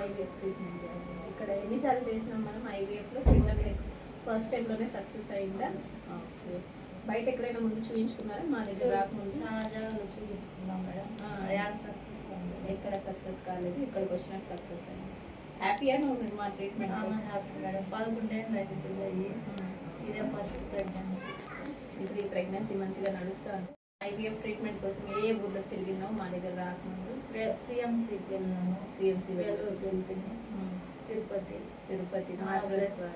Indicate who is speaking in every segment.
Speaker 1: IVF treatment ఇక్కడ ఎన్నిసార్లు చేసినాం మనం? ఐవీఎఫ్లో పిల్లలు ఫస్ట్ టైంలోనే సక్సెస్ అయిందా? ఓకే బయట ఎక్కడైనా ముందు చూపించుకున్నారా మా దగ్గర రాకముందు.
Speaker 2: చూపించుకున్నాం మేడం
Speaker 1: ఆ.
Speaker 2: యాడ సక్సెస్ కాలేదు.
Speaker 1: ఎక్కడ సక్సెస్ కాలేదు ఇక్కడికి వచ్చినాక సక్సెస్ అయింది. హ్యాపీగానే ఉంది మా ట్రీట్మెంట్
Speaker 2: హ్యాపీ మేడం పదకొండేళ్ళు అయితే పిల్లలు. ఇదే ఫస్ట్ ప్రెగ్నెన్సీ
Speaker 1: ఈ ప్రెగ్నెన్సీ మంచిగా నడుస్తుంది. ఐవీఎఫ్ ట్రీట్మెంట్ కోసం ఏ ఊర్లో తిరిగినావు మా దగ్గర రాకముందు.
Speaker 2: సిఎంసీకి వెళ్ళాము
Speaker 1: సిఎంసీ
Speaker 2: వేలూరుకి వెళ్తుంది తిరుపతి.
Speaker 1: తిరుపతి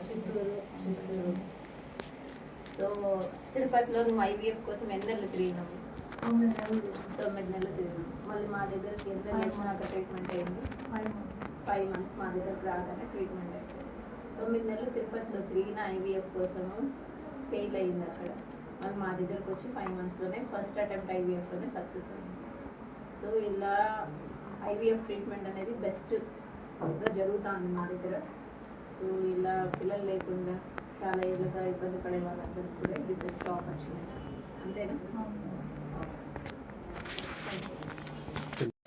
Speaker 2: చిత్తూరు.
Speaker 1: చిత్తూరు. సో తిరుపతిలో నువ్వు ఐవీఎఫ్ కోసం నెలలు తిరిగినావు?
Speaker 2: తొమ్మిది నెలలు
Speaker 1: తొమ్మిది నెలలు తిరిగినావు మళ్ళీ మా దగ్గరికి ఎంత వచ్చినాక ట్రీట్మెంట్ అయింది.
Speaker 2: ఫైవ్ మంత్స్
Speaker 1: మా దగ్గరకు రాగానే ట్రీట్మెంట్ అయిపోయింది తొమ్మిది నెలలు తిరుపతిలో తిరిగిన ఐవీఎఫ్ కోసము ఫెయిల్ అయింది అక్కడ. మళ్ళీ మా దగ్గరకు వచ్చి ఫైవ్ మంత్స్లోనే ఫస్ట్ అటెంప్ట్ ఐవీఎఫ్లోనే సక్సెస్ అయింది. సో ఇలా ఐవీఎఫ్ ట్రీట్మెంట్ అనేది బెస్ట్ జరుగుతుంది మా దగ్గర. సో ఇలా పిల్లలు లేకుండా చాలా ఏళ్ళుగా ఇబ్బంది పడే వాళ్ళందరికీ కూడా ఇది బెస్ట్ ఆపర్చునిటీ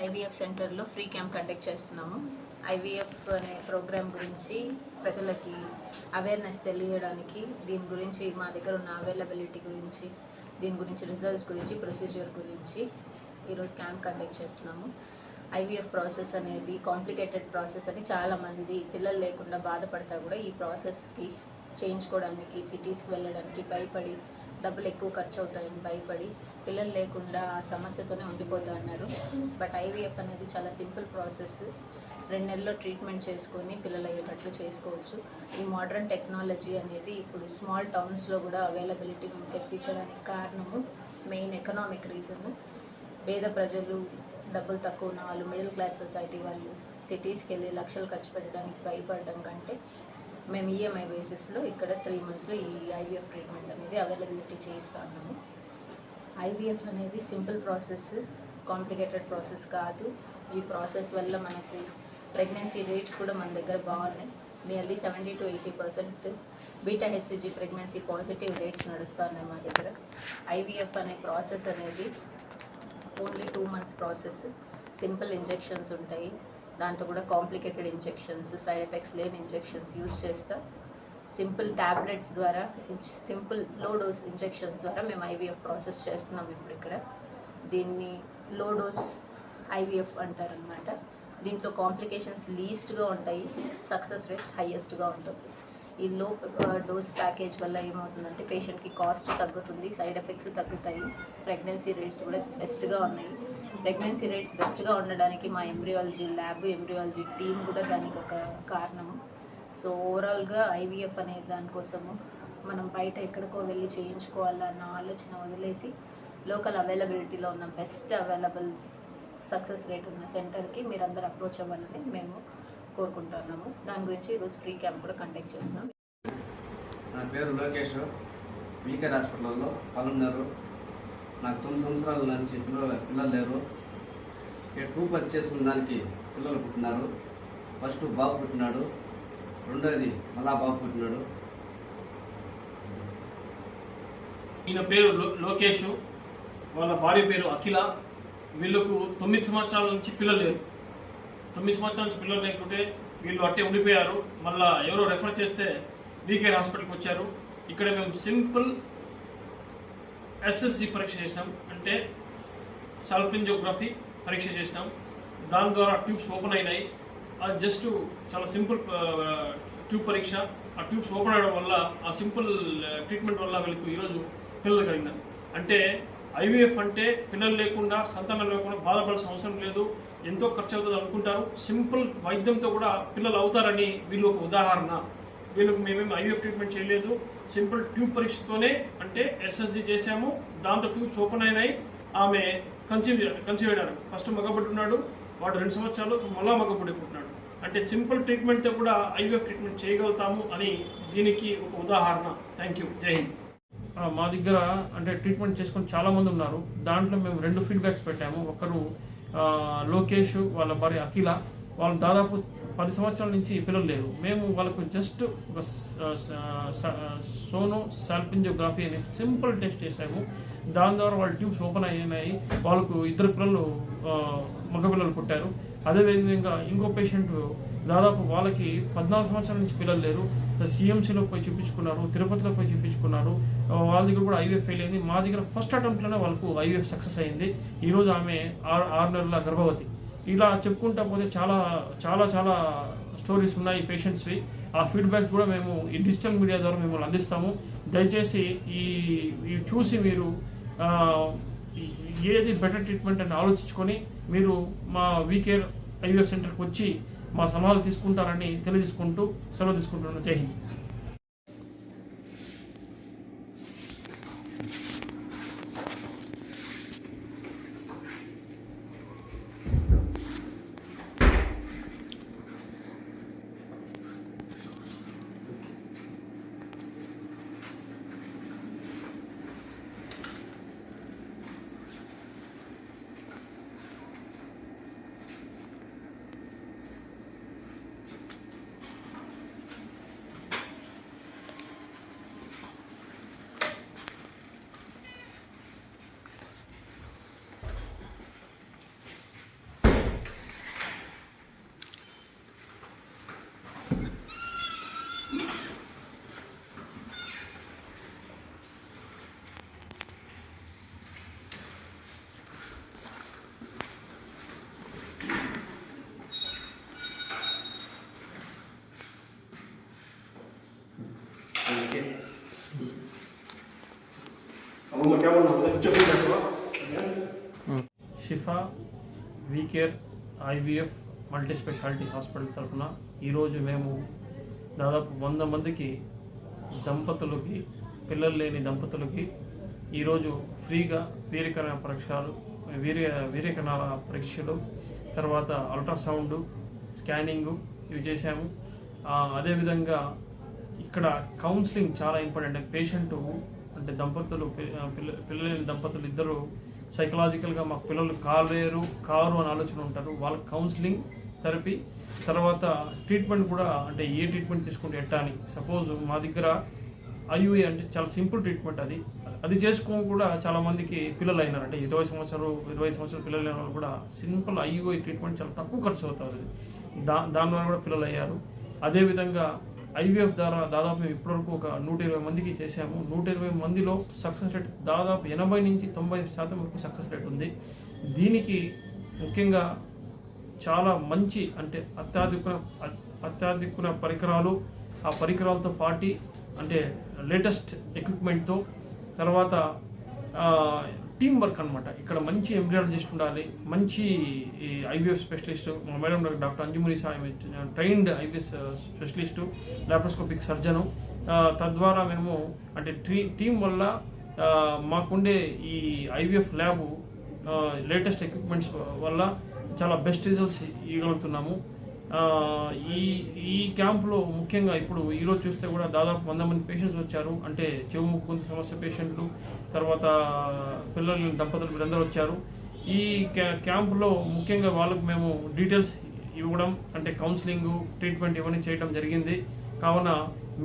Speaker 1: ఐవీఎఫ్ సెంటర్లో ఫ్రీ క్యాంప్ కండక్ట్ చేస్తున్నాము. ఐవీఎఫ్ అనే ప్రోగ్రామ్ గురించి ప్రజలకి అవేర్నెస్ తెలియడానికి దీని గురించి మా దగ్గర ఉన్న అవైలబిలిటీ గురించి దీని గురించి రిజల్ట్స్ గురించి ప్రొసీజర్ గురించి ఈరోజు క్యాంప్ కండక్ట్ చేస్తున్నాము. ఐవీఎఫ్ ప్రాసెస్ అనేది కాంప్లికేటెడ్ ప్రాసెస్ అని చాలామంది పిల్లలు లేకుండా బాధపడతా కూడా ఈ ప్రాసెస్కి చేయించుకోవడానికి సిటీస్కి వెళ్ళడానికి భయపడి డబ్బులు ఎక్కువ ఖర్చు అవుతాయని భయపడి పిల్లలు లేకుండా ఆ సమస్యతోనే ఉండిపోతా అన్నారు బట్ ఐవీఎఫ్ అనేది చాలా సింపుల్ ప్రాసెస్. రెండు నెలల్లో ట్రీట్మెంట్ చేసుకొని పిల్లలు అయ్యేటట్లు చేసుకోవచ్చు. ఈ మోడర్న్ టెక్నాలజీ అనేది ఇప్పుడు స్మాల్ టౌన్స్లో కూడా అవైలబిలిటీ తెప్పించడానికి కారణము మెయిన్ ఎకనామిక్ రీజన్. పేద ప్రజలు డబ్బులు తక్కువ ఉన్న వాళ్ళు మిడిల్ క్లాస్ సొసైటీ వాళ్ళు సిటీస్కి వెళ్ళి లక్షలు ఖర్చు పెట్టడానికి భయపడడం కంటే మేము ఈఎంఐ బేసిస్లో ఇక్కడ త్రీ మంత్స్లో ఈ ఐవీఎఫ్ ట్రీట్మెంట్ అనేది అవైలబిలిటీ చేయిస్తా ఉన్నాము. ఐవీఎఫ్ అనేది సింపుల్ ప్రాసెస్ కాంప్లికేటెడ్ ప్రాసెస్ కాదు. ఈ ప్రాసెస్ వల్ల మనకు ప్రెగ్నెన్సీ రేట్స్ కూడా మన దగ్గర బాగున్నాయి. Nearly seventy to eighty percent beta HCG pregnancy positive rates నడుస్తున్నాయి మా దగ్గర. ఐవీఎఫ్ అనే ప్రాసెస్ అనేది only two months process simple injections ఉంటాయి. దాంట్లో కూడా కాంప్లికేటెడ్ ఇంజెక్షన్స్ సైడ్ ఎఫెక్ట్స్ లేని ఇంజెక్షన్స్ యూస్ చేస్తా. సింపుల్ ట్యాబ్లెట్స్ ద్వారా సింపుల్లో డోస్ ఇంజెక్షన్స్ ద్వారా మేము ఐవీఎఫ్ ప్రాసెస్ చేస్తున్నాం ఇప్పుడు ఇక్కడ. దీన్ని లో డోస్ ఐవీఎఫ్ అంటారనమాట దీంట్లో కాంప్లికేషన్స్ లీస్ట్గా ఉంటాయి సక్సెస్ రేట్ హైయెస్ట్గా ఉంటుంది. ఈ లో డోస్ ప్యాకేజ్ వల్ల ఏమవుతుందంటే పేషెంట్కి కాస్ట్ తగ్గుతుంది సైడ్ ఎఫెక్ట్స్ తగ్గుతాయి ప్రెగ్నెన్సీ రేట్స్ కూడా బెస్ట్గా ఉన్నాయి. ప్రెగ్నెన్సీ రేట్స్ బెస్ట్గా ఉండడానికి మా ఎంబ్రియాలజీ ల్యాబ్ ఎంబ్రియాలజీ టీం కూడా దానికి ఒక కారణము సో ఓవరాల్గా ఐవీఎఫ్ అనే దానికోసము మనం బయట ఎక్కడికో వెళ్ళి చేయించుకోవాలన్న ఆలోచన వదిలేసి లోకల్ అవైలబిలిటీలో ఉన్న బెస్ట్ అవైలబుల్స్ సక్సెస్ రేట్ ఉన్న సెంటర్కి మీరందరూ అప్రోచ్ అవ్వాలని మేము కోరుకుంటున్నాము. దాని గురించి ఈరోజు ఫ్రీ క్యాంప్ కూడా కండక్ట్ చేస్తున్నాం.
Speaker 3: నా పేరు లోకేష్. వీకర్ హాస్పిటల్లో పలున్నారు నాకు తొమ్మిది సంవత్సరాల నుంచి పిల్లలు పిల్లలు లేరు. టూ పర్చ్ చేసుకున్న దానికి పిల్లలు పుట్టినారు. ఫస్ట్ బాబు పుట్టినాడు. రెండోది మళ్ళా బాబు పుట్టినాడు.
Speaker 4: ఈయన పేరు లో- లోకేష్. వాళ్ళ భార్య పేరు అఖిల. వీళ్ళకు తొమ్మిది సంవత్సరాల నుంచి పిల్లలు లేరు. తొమ్మిది సంవత్సరాల నుంచి పిల్లలు లేకుంటే వీళ్ళు అట్టే ఉండిపోయారు. మళ్ళా ఎవరో రెఫర్ చేస్తే వీకేర్ హాస్పిటల్కి వచ్చారు. ఇక్కడ మేము సింపుల్ ఎస్ఎస్జి పరీక్ష చేసినాం. అంటే సాల్పింజోగ్రఫీ పరీక్ష చేసినాం. దాని ద్వారా ట్యూబ్స్ ఓపెన్ అయినాయి. అది జస్ట్ చాలా సింపుల్ ట్యూబ్ పరీక్ష. ఆ ట్యూబ్స్ ఓపెన్ అవడం వల్ల ఆ సింపుల్ ట్రీట్మెంట్ వల్ల వీళ్ళకి ఈరోజు పిల్లలు కలిగినారు అంటే ఐవీఎఫ్ అంటే పిల్లలు లేకుండా సంతానం లేకుండా బాధపడాల్సిన అవసరం లేదు. ఎంతో ఖర్చు అవుతుంది అనుకుంటారు. సింపుల్ వైద్యంతో కూడా పిల్లలు అవుతారని వీళ్ళు ఒక ఉదాహరణ. వీళ్ళకి మేమేమి ఐవీఎఫ్ ట్రీట్మెంట్ చేయలేదు. సింపుల్ ట్యూబ్ పరీక్షతోనే అంటే ఎస్ఎస్జి చేశాము. దాంతో ట్యూబ్స్ ఓపెన్ అయినాయి. ఆమె కన్సీవ్ కన్సీవ్ అయినారు. ఫస్ట్ మగబడి వాడు రెండు సంవత్సరాలు మళ్ళా మగబడి పుట్టినాడు అంటే సింపుల్ ట్రీట్మెంట్తో కూడా ఐవీఎఫ్ ట్రీట్మెంట్ చేయగలుగుతాము అని దీనికి ఒక ఉదాహరణ. Thank you. జై హింద్. మా దగ్గర అంటే ట్రీట్మెంట్ చేసుకొని చాలామంది ఉన్నారు. దాంట్లో మేము రెండు ఫీడ్బ్యాక్స్ పెట్టాము. ఒకరు లోకేష్ వాళ్ళ భార్య అఖిల వాళ్ళు దాదాపు పది సంవత్సరాల నుంచి పిల్లలు లేరు. మేము వాళ్ళకు జస్ట్ ఒక సోనో సాల్పింజోగ్రఫీ అనే సింపుల్ టెస్ట్ చేసాము దాని ద్వారా వాళ్ళ ట్యూబ్స్ ఓపెన్ అయినాయి. వాళ్ళకు ఇద్దరు పిల్లలు మగ పిల్లలు పుట్టారు. అదేవిధంగా ఇంకో పేషెంట్ దాదాపు వాళ్ళకి పద్నాలుగు సంవత్సరాల నుంచి పిల్లలు లేరు. సిఎంసీలో పోయి చూపించుకున్నారు తిరుపతిలో పోయి చూపించుకున్నారు. వాళ్ళ దగ్గర కూడా ఐవీఎఫ్ ఫెయిల్ అయింది. మా దగ్గర ఫస్ట్ అటెంప్ట్లోనే వాళ్ళకు ఐవీఎఫ్ సక్సెస్ అయింది. ఈరోజు ఆమె ఆరు ఆరు నెలల గర్భవతి. ఇలా చెప్పుకుంటా పోతే చాలా చాలా చాలా స్టోరీస్ ఉన్నాయి పేషెంట్స్వి ఆ ఫీడ్బ్యాక్ కూడా మేము ఈ డిజిటల్ మీడియా ద్వారా మిమ్మల్ని అందిస్తాము. దయచేసి ఈ చూసి మీరు ఏది బెటర్ ట్రీట్మెంట్ అని ఆలోచించుకొని మీరు మా వీకేర్ ఐవీఎఫ్ సెంటర్కి వచ్చి మా సలహాలు తీసుకుంటారని తెలియజేసుకుంటూ సెలవు తీసుకుంటున్నాను. జై Hind. Shifa WeCare IVF multi speciality hospital తరఫున ఈరోజు మేము దాదాపు వంద మందికి దంపతులకి పిల్లలు లేని దంపతులకి ఈరోజు ఫ్రీగా వీర్యకణ పరీక్షలు వీర్య వీర్యకణాల పరీక్షలు తర్వాత అల్ట్రాసౌండ్ స్కానింగు ఇవి చేశాము. ఆ, అదేవిధంగా ఇక్కడ కౌన్సిలింగ్ చాలా ఇంపార్టెంట్. పేషెంట్ అంటే దంపతులు పి- పిల్ల దంపతులు ఇద్దరు సైకలాజికల్గా మాకు పిల్లలు కాలేరు కారు అని ఆలోచన ఉంటారు. వాళ్ళ కౌన్సిలింగ్ థెరపీ తర్వాత ట్రీట్మెంట్ కూడా అంటే ఏ ట్రీట్మెంట్ తీసుకుంటే ఎట్టా అని. సపోజ్ మా దగ్గర ఐయుఏ అంటే చాలా సింపుల్ ట్రీట్మెంట్ అది. అది చేసుకో కూడా చాలా మందికి పిల్లలు అయినారు. అంటే ఇరవై సంవత్సరాలు ఇరవై సంవత్సరాలు పిల్లలు అయిన వాళ్ళు కూడా సింపుల్ ఐయుఐ ట్రీట్మెంట్ చాలా తక్కువ ఖర్చు అవుతుంది దా దాని ద్వారా కూడా పిల్లలు అయ్యారు. అదేవిధంగా ఐవీఎఫ్ ద్వారా దాదాపు మేము ఇప్పటివరకు ఒక నూట ఇరవై మందికి చేశాము. నూట ఇరవై మందిలో సక్సెస్ రేట్ దాదాపు ఎనభై నుంచి తొంభై శాతం వరకు సక్సెస్ రేట్ ఉంది. దీనికి ముఖ్యంగా చాలా మంచి అంటే అత్యాధునిక అత్యాధునిక పరికరాలు ఆ పరికరాలతో పాటి అంటే లేటెస్ట్ ఎక్విప్మెంట్తో తర్వాత టీం వర్క్ అనమాట ఇక్కడ మంచి ఎంబ్రియాలజిస్ట్ ఉండాలి మంచి ఐవీఎఫ్ స్పెషలిస్ట్ మా మేడం డాక్టర్ అంజుముని సాయం trained IVF specialist laparoscopic surgeon తద్వారా మేము అంటే ట్రీ టీం వల్ల మాకుండే ఈ ఐవీఎఫ్ ల్యాబ్ లేటెస్ట్ ఎక్విప్మెంట్స్ వల్ల చాలా బెస్ట్ రిజల్ట్స్ ఇవ్వగలుగుతున్నాము. ఈ ఈ క్యాంప్లో ముఖ్యంగా ఇప్పుడు ఈరోజు చూస్తే కూడా దాదాపు వంద మంది పేషెంట్స్ వచ్చారు. అంటే చెవు ముక్కు గొంతు సమస్య పేషెంట్లు తర్వాత పిల్లలు దంపతులు వీరందరూ వచ్చారు. ఈ క్యా క్యాంపులో ముఖ్యంగా వాళ్ళకు మేము డీటెయిల్స్ ఇవ్వడం అంటే కౌన్సిలింగ్ ట్రీట్మెంట్ ఇవన్నీ చేయడం జరిగింది. కావున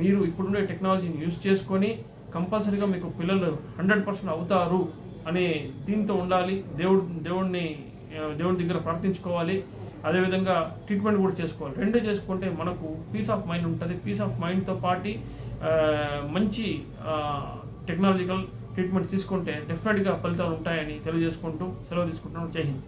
Speaker 4: మీరు ఇప్పుడుండే టెక్నాలజీని యూస్ చేసుకొని కంపల్సరీగా మీకు పిల్లలు హండ్రెడ్ పర్సెంట్ అవుతారు అనే దీంతో ఉండాలి. దేవుడు దేవుడిని దేవుడి దగ్గర ప్రార్థించుకోవాలి. అదేవిధంగా ట్రీట్మెంట్ కూడా చేసుకోవాలి. రెండు చేసుకుంటే మనకు పీస్ ఆఫ్ మైండ్ ఉంటుంది. పీస్ ఆఫ్ మైండ్తో పాటు మంచి టెక్నాలజికల్ ట్రీట్మెంట్ తీసుకుంటే డెఫినెట్గా ఫలితాలు ఉంటాయని తెలియజేసుకుంటూ సెలవు తీసుకుంటున్నాను. జై హింద్.